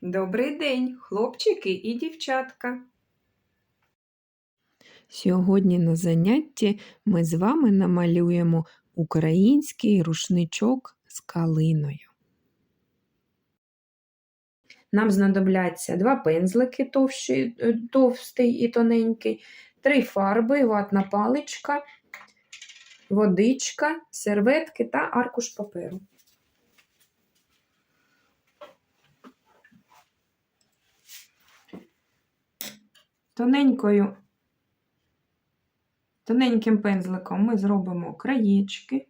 Добрий день, хлопчики і дівчатка. Сьогодні на занятті ми з вами намалюємо український рушничок з калиною. Нам знадобляться два пензлики товщі, е, товстий і тоненький, три фарби, ватна паличка, водичка, серветки та аркуш паперу. Тоненькою, тоненьким пензликом ми зробимо краєчки.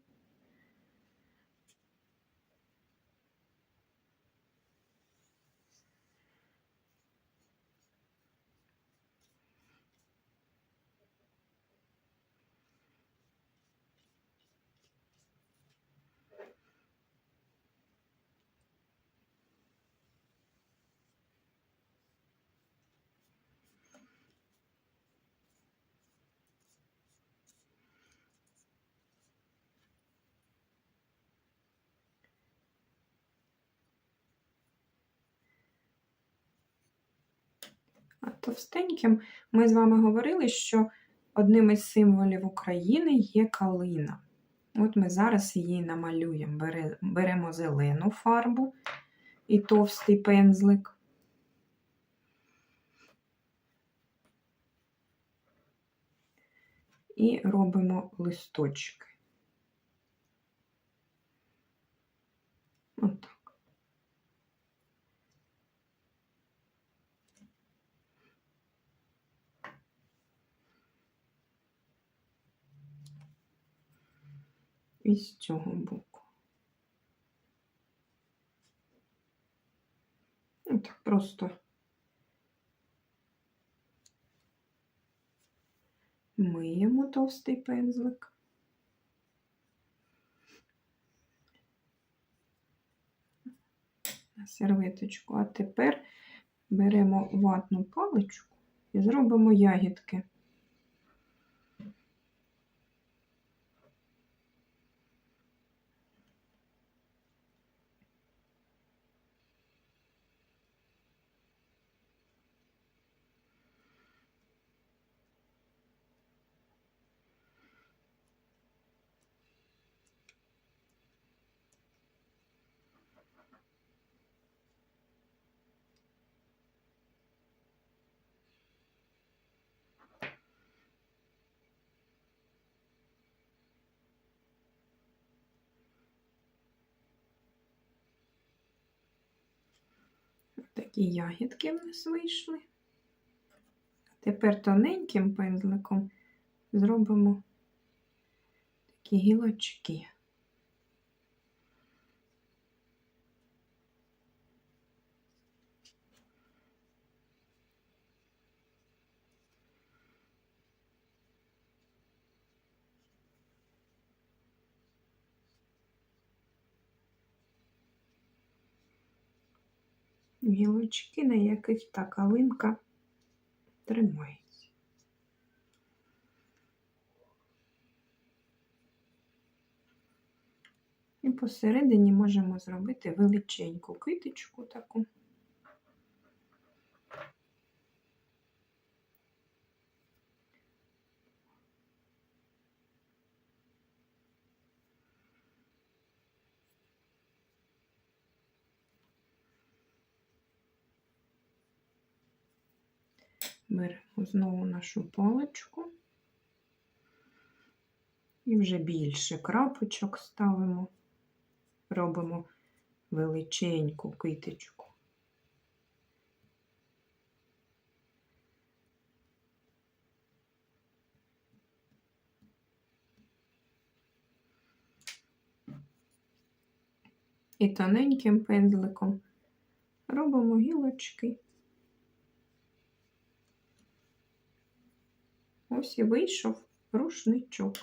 Товстеньким ми з вами говорили, що одним із символів України є калина. От ми зараз її намалюємо. Бере- Беремо зелену фарбу і товстий пензлик. І робимо листочки. І з цього боку. Отак просто миємо товстий пензлик. На серветочку. А тепер беремо ватну паличку і зробимо ягідки. Такі ягідки в нас вийшли. Тепер тоненьким пензликом зробимо такі гілочки. Гілочки, на яких та калинка тримається. І посередині можемо зробити величеньку китичку таку. Беремо знову нашу паличку і вже більше крапочок ставимо, робимо величеньку китичку. І тоненьким пензликом робимо гілочки. Ось і вийшов рушничок.